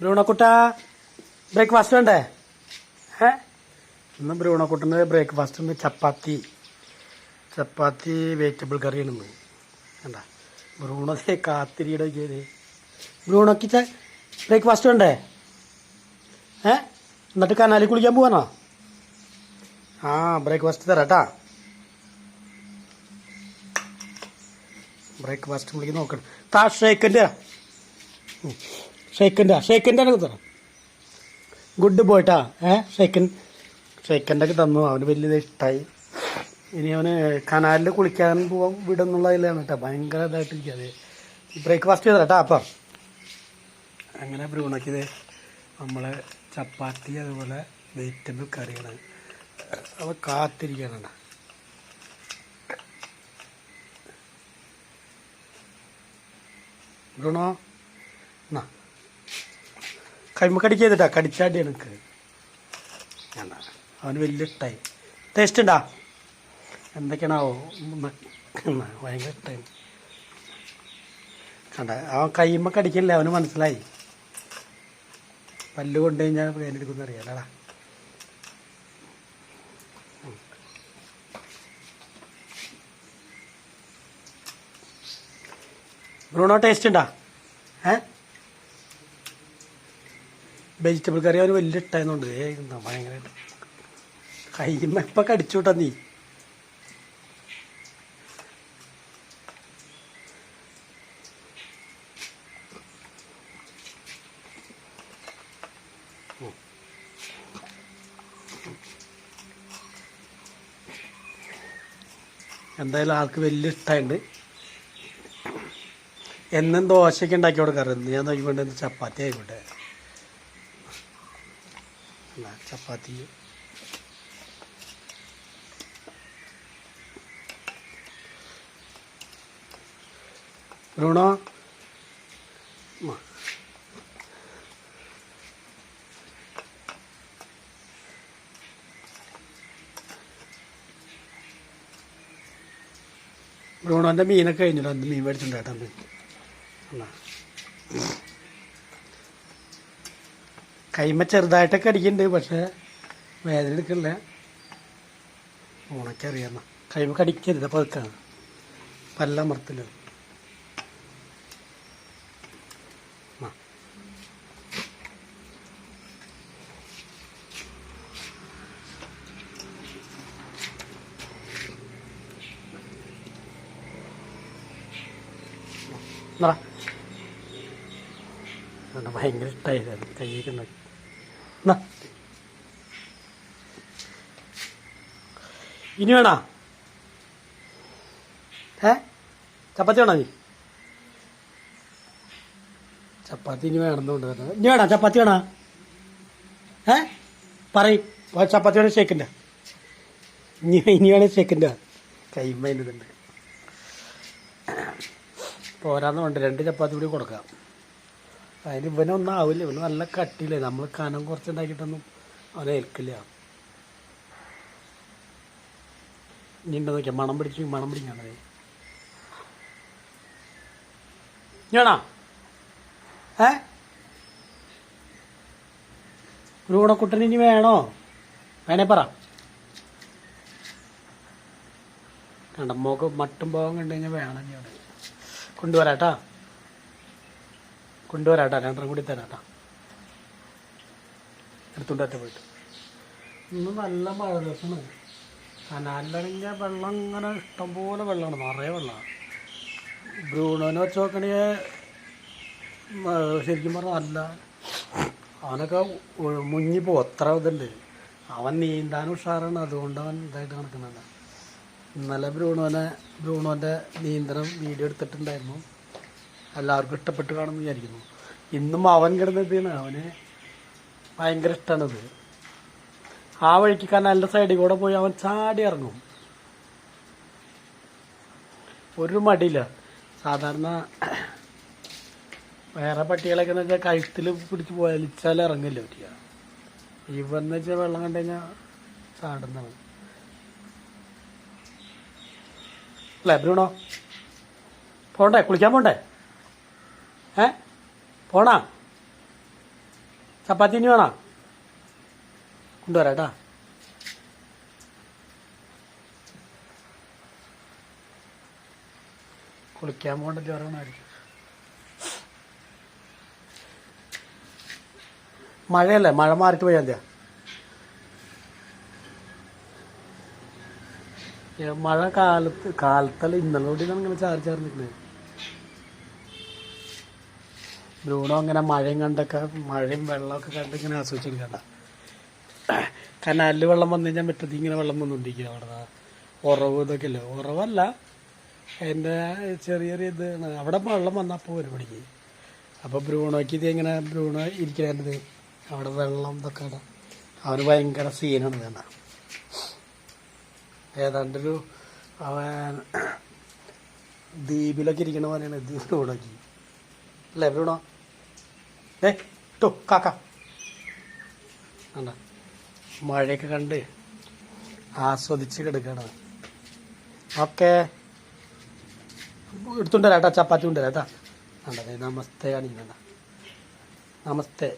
ബ്രൂണക്കുട്ട breakfast വേണ്ടേ? ഏ? ഇന്ന് ബ്രൂണക്കുട്ടന് ബ്രേക്ക്ഫാസ്റ്റ് ഉണ്ട് ചപ്പാത്തി. ചപ്പാത്തി വെജിറ്റബിൾ കറിയാണ് ഇന്ന്. കണ്ട? ബ്രൂണത്തെ കാത്തിരിയുടെ ചെയ്ത്. ബ്രൂണക്ക് ബ്രേക്ക്ഫാസ്റ്റ് വേണ്ടേ? ഏ? എന്നിട്ട് കനാലിൽ കുളിക്കാൻ പോവാനോ? ആ ബ്രേക്ക്ഫാസ്റ്റ് തരാട്ടാ ബ്രേക്ക്ഫാസ്റ്റ് വിളിക്ക് നോക്കണം. താ ഷേക്കിന്റെ ഷേക്കിന്റെ ഷേക്കിന്റെ തരാം ഗുഡ് ബോയ്ട്ടാ ഏ ഷേക്കൻ ഷേക്കന്റെ ഒക്കെ തന്നു. അവന് വലിയ ഇഷ്ടമായി ഇനി അവന് കനാലിൽ കുളിക്കാൻ പോകാൻ വിടുന്നുള്ളതിലാണ് കേട്ടോ ഭയങ്കര ഇതായിട്ടിരിക്കാതെ ബ്രേക്ക്ഫാസ്റ്റ് ചെയ്താ കേട്ടോ അപ്പം. അങ്ങനെ ബ്രൂണക്കിത് നമ്മൾ ചപ്പാത്തി അതുപോലെ വെജിറ്റബിൾ കറികൾ അവ കാത്തിരിക്കണം ബ്രൂണോ എന്നാ കൈമ കടിക്ക് ചെയ്തിട്ടാ കടിച്ചാടി എനിക്ക് അവന് വലിയ ഇഷ്ടമായി ടേസ്റ്റ് ഉണ്ടാ എന്തൊക്കെയാണാവോ? ഭയങ്കര ഇഷ്ടമായി കണ്ട? അവൻ കൈമ അവന് മനസ്സിലായി. പല്ല് കൊണ്ട് കഴിഞ്ഞാൽ വേനെടുക്കുന്ന അറിയാലടാ ബ്രൂണോ ടേസ്റ്റ് ഉണ്ടാ ഏ? വെജിറ്റബിൾ കറി അവന് വലിയ ഇട്ടായതുകൊണ്ട് ഏ ഭയങ്കരമായിട്ട് കയ്യുമ്മ ഇപ്പം കടിച്ചു നീ. എന്തായാലും ആൾക്ക് വലിയ ഇഷ്ടമുണ്ട് എന്നും ദോശയ്ക്ക് ഉണ്ടാക്കി കൊടുക്കാറ് ഞാൻ നോക്കി വേണ്ടത് ചപ്പാത്തി ആയിക്കോട്ടെ. ചപ്പാത്തി. ഉമ്മ. ബ്രൂണോന്റെ മീനൊക്കെ കഴിഞ്ഞിട്ട് അന്ന് മീൻ മേടിച്ചിട്ടുണ്ടായിട്ടാണ് എന്നാ കൈമ ചെറുതായിട്ടൊക്കെ അടിക്കുന്നുണ്ട് പക്ഷേ വേദന എടുക്കില്ല ഉണക്കറിയാം കൈമ കടിക്കരുത് പതുക്കാണ്. പല്ലമർത്തില്ല ഭയങ്കര ഇഷ്ടമായിരുന്നു എന്നാ ഇനി വേണോ? ഏ? ചപ്പാത്തി വേണോ നീ ചപ്പാത്തി ഇനി വേണമെന്നുണ്ട് ഇനി വേണോ? ചപ്പാത്തി വേണോ? ഏ? പറയും. ചപ്പാത്തി വേണേ ഷേക്കിന്റെ ഇനി ഇനി വേണേ ഷേക്കിന്റെ കൈമ്മേനുണ്ട് പോരാന്ന് വേണ്ട രണ്ട് ചപ്പാത്തി കൂടി കൊടുക്കാം. അതിന് ഇവനൊന്നും ആവില്ല ഇവന് നല്ല കട്ടിയില്ലേ? നമ്മൾ കനം കുറച്ചുണ്ടാക്കിയിട്ടൊന്നും അവനെ ഏൽക്കില്ല. ഇനി ഉണ്ടോ മണം പിടിച്ചു മണം പിടിക്കാണേ ഞാണാ ഏ? ഒരു ഗുണക്കുട്ടൻ ഇനി വേണോ? വേണേ പറ. കണ്ടമ്മോക്ക് മട്ടും പോകാൻ കണ്ടു കഴിഞ്ഞാൽ വേണം ഞാൻ കൊണ്ടുവരാട്ടാ കൊണ്ടുവരാട്ടാ രണ്ടും കൂടി തരാട്ടാ. എടുത്തുകൊണ്ടൊറ്റ പോയിട്ട്. ഇന്ന് നല്ല മഴ ദിവസമാണ്. കനാലിലാണെങ്കിൽ വെള്ളം ഇങ്ങനെ ഇഷ്ടംപോലെ വെള്ളമാണ് നിറയെ വെള്ളമാണ്. ബ്രൂണോനെ വെച്ച് നോക്കണേ ശരിക്കും പറഞ്ഞാൽ നല്ല അവനൊക്കെ മുങ്ങിപ്പോ അത്ര ഇതുണ്ട്. അവൻ നീന്താൻ ഉഷാറാണ് അതുകൊണ്ട് അവൻ ഇതായിട്ട് നടക്കുന്നുണ്ട്. ഇന്നലെ ബ്രൂണോനെ ബ്രൂണോന്റെ നീന്തണം വീഡിയോ എടുത്തിട്ടുണ്ടായിരുന്നു. എല്ലാവർക്കും ഇഷ്ടപ്പെട്ട് കാണുമെന്ന് വിചാരിക്കുന്നു. ഇന്നും അവൻ കിടന്നെത്തിയാണ് അവന് ഭയങ്കര ഇഷ്ടമാണത് ആ വഴിക്ക് കനാലിന്റെ സൈഡിൽ കൂടെ പോയി അവൻ ചാടി ഇറങ്ങും. ഒരു മടിയില്ല. സാധാരണ വേറെ പട്ടികളൊക്കെ എന്ന് വെച്ചാൽ കഴുത്തിൽ പിടിച്ച് വലിച്ചാൽ ഇറങ്ങില്ല പറ്റിയ ഇവന്ന് വെച്ചാൽ വെള്ളം കണ്ടു കഴിഞ്ഞാൽ ചാടുന്നവൻ. അല്ലേ ബ്രൂണോ പോണ്ടേ കുളിക്കാൻ പോണ്ടേ? ഏ? പോണാ? ചപ്പാത്തി ഇനി വേണോ? കൊണ്ടുവരാട്ടാ. കുളിക്കാൻ പോകണ്ടല്ലോ ജ്വരമായിരിക്കും മഴയല്ലേ? മഴ മാറിയിട്ട് പോയാൽ മതിയാ മഴ കാലത്ത് കാലത്തല്ല ഇന്നലോടി ഇങ്ങനെ ചാറി ചാറി നിൽക്കുന്നത്. ബ്രൂണോ അങ്ങനെ മഴയും കണ്ടൊക്കെ മഴയും വെള്ളമൊക്കെ കണ്ട് ഇങ്ങനെ ആസ്വദിച്ചിരിക്കണ്ട കനാലിൽ വെള്ളം വന്നു കഴിഞ്ഞാൽ മുറ്റത്ത് ഇങ്ങനെ വെള്ളം വന്നുകൊണ്ടിരിക്കുക അവിടെ ഉറവ് ഇതൊക്കെ അല്ലേ ഉറവല്ല. എന്റെ ചെറിയൊരു ചെറിയ ഇത് അവിടെ വെള്ളം വന്നപ്പോൾ പരിപാടിക്ക് അപ്പോൾ ബ്രൂണോയ്ക്ക് ഇത് ഇങ്ങനെ ബ്രൂണോ ഇരിക്കണത്? അവിടെ വെള്ളം ഇതൊക്കെ ആണ്. അവന് ഭയങ്കര സീനാണ് വേണ്ട ഏതാണ്ടൊരു അവൻ ദ്വീപിലൊക്കെ ഇരിക്കണ പോലെയാണ് ബ്രൂണോക്ക് അല്ലേ ബ്രൂണോ ഏ ടോ കാക്ക. വേണ്ട മഴയൊക്കെ കണ്ട് ആസ്വദിച്ച് കിടക്കണം ഓക്കെ. എടുത്തുണ്ടരാ കേട്ടാ ചപ്പാത്തി കൊണ്ടുവരാം കേട്ടാ. വേണ്ട നമസ്തേ കാണിക്കണ്ട നമസ്തേ.